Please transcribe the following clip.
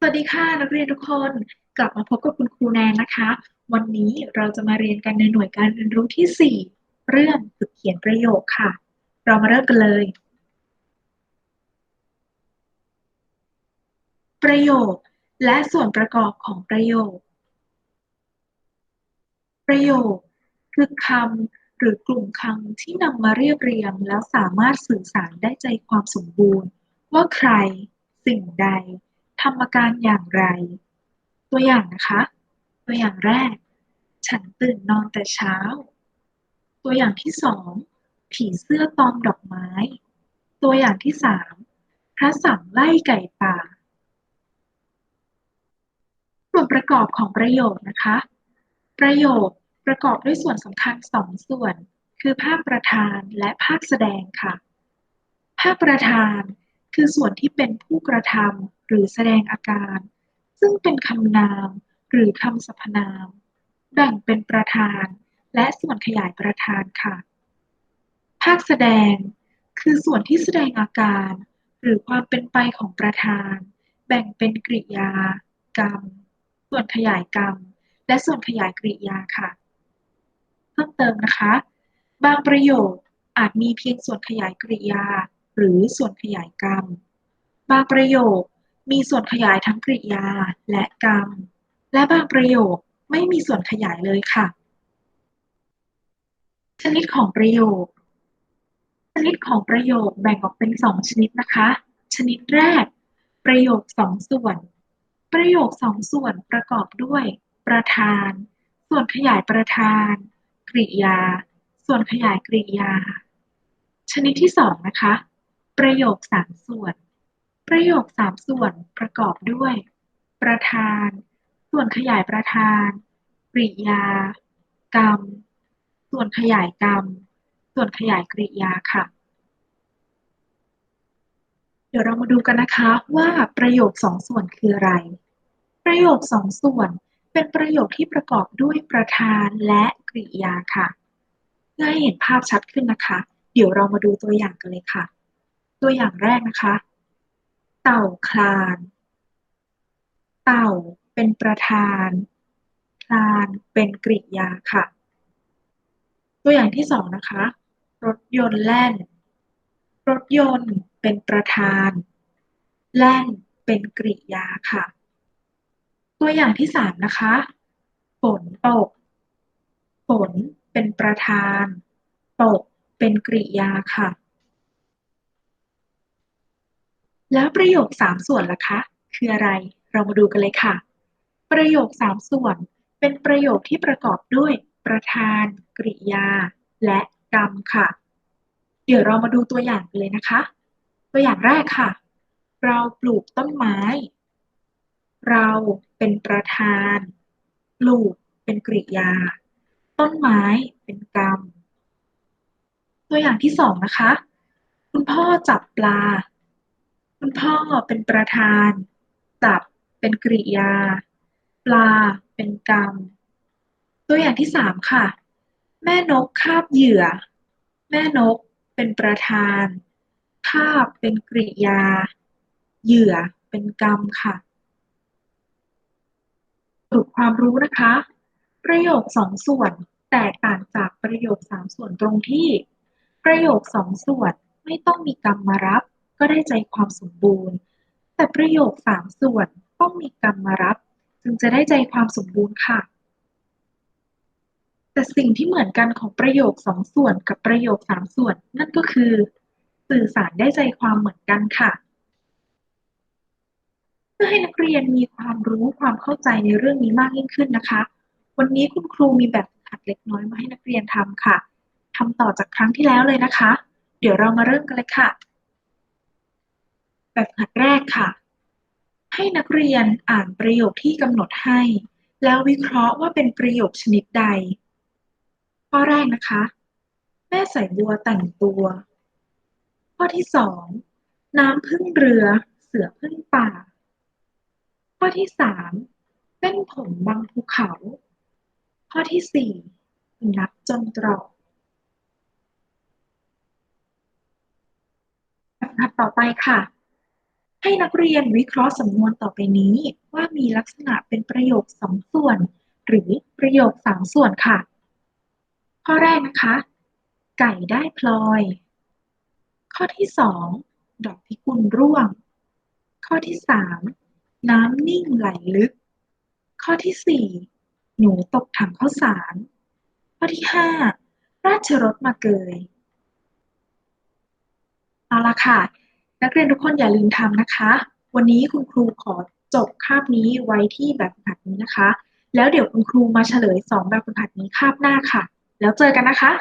สวัสดีค่ะนักเรียนทุกคนกลับมาพบกับคุณครูแนนนะคะ วันนี้เราจะมาเรียนกันในหน่วยการเรียนรู้ที่ 4 เรื่องฝึกเขียนประโยคค่ะ เรามาเริ่มกันเลย ประโยคและส่วนประกอบของประโยค ประโยคคือคำหรือกลุ่มคำที่นำมาเรียบเรียงแล้วสามารถสื่อสารได้ใจความสมบูรณ์ ว่าใคร สิ่งใด ทำอาการอย่างไร ตัวอย่างนะคะ ตัวอย่างแรก ฉันตื่นนอนแต่เช้า ตัวอย่างที่สองผีเสื้อตอมดอกไม้ ตัวอย่างที่สามพระสั่งไล่ไก่ป่า ส่วนประกอบของประโยคนะคะ ประโยคประกอบด้วยส่วนสำคัญสองส่วน คือภาคประธานและภาคแสดงค่ะ ภาคประธาน คือส่วนที่เป็นผู้กระทำหรือแสดงอาการ ซึ่งเป็นคำนามหรือคำสรรพนาม แบ่งเป็นประธาน และส่วนขยายประธานค่ะ ภาคแสดง คือส่วนที่แสดงอาการ หรือความเป็นไปของประธาน แบ่งเป็นกริยา กรรม ส่วนขยายกรรม และส่วนขยายกริยาค่ะ เพิ่มเติมนะคะ บางประโยคอาจมีเพียงส่วนขยายกริยา หรือส่วนขยายกรรม บางประโยคมีส่วนขยายทั้งกริยาและกรรม และบางประโยคไม่มีส่วนขยายเลยค่ะ ชนิดของประโยค ชนิดของประโยคแบ่งออกเป็นสองชนิดนะคะ ชนิดแรก ประโยคสองส่วน ประโยคสองส่วนประกอบด้วย ประธาน ส่วนขยายประธาน กริยา ส่วนขยายกริยา ชนิดที่สองนะคะ ประโยคสามส่วน ประโยคสามส่วนประกอบด้วย ประธาน ส่วนขยายประธาน กริยา กรรม ส่วนขยายกรรม ส่วนขยายกริยาค่ะ เดี๋ยวเรามาดูกันนะคะว่าประโยคสองส่วนคืออะไร ประโยคสองส่วนเป็นประโยคที่ประกอบด้วยประธานและกริยาค่ะ เพื่อให้เห็นภาพชัดขึ้นนะคะ เดี๋ยวเรามาดูตัวอย่างกันเลยค่ะ ตัวอย่างแรกนะคะ เต่าคลาน เต่าเป็นประธาน คลานเป็นกริยาค่ะ ตัวอย่างที่สองนะคะ รถยนต์แล่น รถยนต์เป็นประธาน แล่นเป็นกริยาค่ะ ตัวอย่างที่สามนะคะ ฝนตก ฝนเป็นประธาน ตกเป็นกริยาค่ะ แล้วประโยคสามส่วนล่ะคะ คืออะไร เรามาดูกันเลยค่ะ ประโยคสามส่วน เป็นประโยคที่ประกอบด้วยประธาน กริยา และกรรมค่ะ เดี๋ยวเรามาดูตัวอย่างกันเลยนะคะ ตัวอย่างแรกค่ะ เราปลูกต้นไม้ เราเป็นประธาน ปลูกเป็นกริยา ต้นไม้เป็นกรรม ตัวอย่างที่สองนะคะ คุณพ่อจับปลา คุณพ่อเป็นประธานจับ เป็นกริยา ปลา เป็นกรรม ตัวอย่างที่สามค่ะ แม่นกคาบเหยื่อ แม่นกเป็นประธาน คาบเป็นกริยา เหยื่อเป็นกรรมค่ะสรุปความรู้นะคะ ประโยคสองส่วนแตกต่างจากประโยคสามส่วนตรงที่ ประโยคสองส่วนไม่ต้องมีกรรมมารับ ก็ได้ใจความสมบูรณ์ แต่ประโยคสามส่วนต้องมีกรรมมารับ จึงจะได้ใจความสมบูรณ์ค่ะ แต่สิ่งที่เหมือนกันของประโยคสองส่วนกับประโยคสามส่วน นั่นก็คือ สื่อสารได้ใจความเหมือนกันค่ะเพื่อให้นักเรียนมีความรู้ความเข้าใจในเรื่องนี้มากยิ่งขึ้นนะคะ วันนี้คุณครูมีแบบฝึกหัดเล็กน้อยมาให้นักเรียนทำค่ะทำต่อจากครั้งที่แล้วเลยนะคะ เดี๋ยวเรามาเริ่มกันเลยค่ะ แบบหัดแรกค่ะ ให้นักเรียนอ่านประโยคที่กำหนดให้ แล้ววิเคราะห์ว่าเป็นประโยคชนิดใด ข้อแรกนะคะ แม่ใส่บัวแต่งตัว ข้อที่สองน้ำพึ่งเรือ เสือพึ่งป่า ข้อที่สามเส้นผมบางภูเขา ข้อที่สี่นับจนตรอกแบบต่อไปค่ะ ให้นักเรียนวิเคราะห์สำนวนต่อไปนี้ ว่ามีลักษณะเป็นประโยคสองส่วน หรือประโยคสามส่วนค่ะ ข้อแรกนะคะ ไก่ได้พลอย ข้อที่สองดอกพิกุลร่วง ข้อที่สามน้ำนิ่งไหลลึก ข้อที่สี่หนูตกถังข้าวสาร ข้อที่ห้าราชรถมาเกยเอาละค่ะ นักเรียนทุกคนอย่าลืมทำนะคะ วันนี้คุณครูขอจบคาบนี้ไว้ที่แบบฝึกหัดนี้นะคะ แล้วเดี๋ยวคุณครูมาเฉลยสองแบบฝึกหัดนี้คาบหน้าค่ะ แล้วเจอกันนะคะ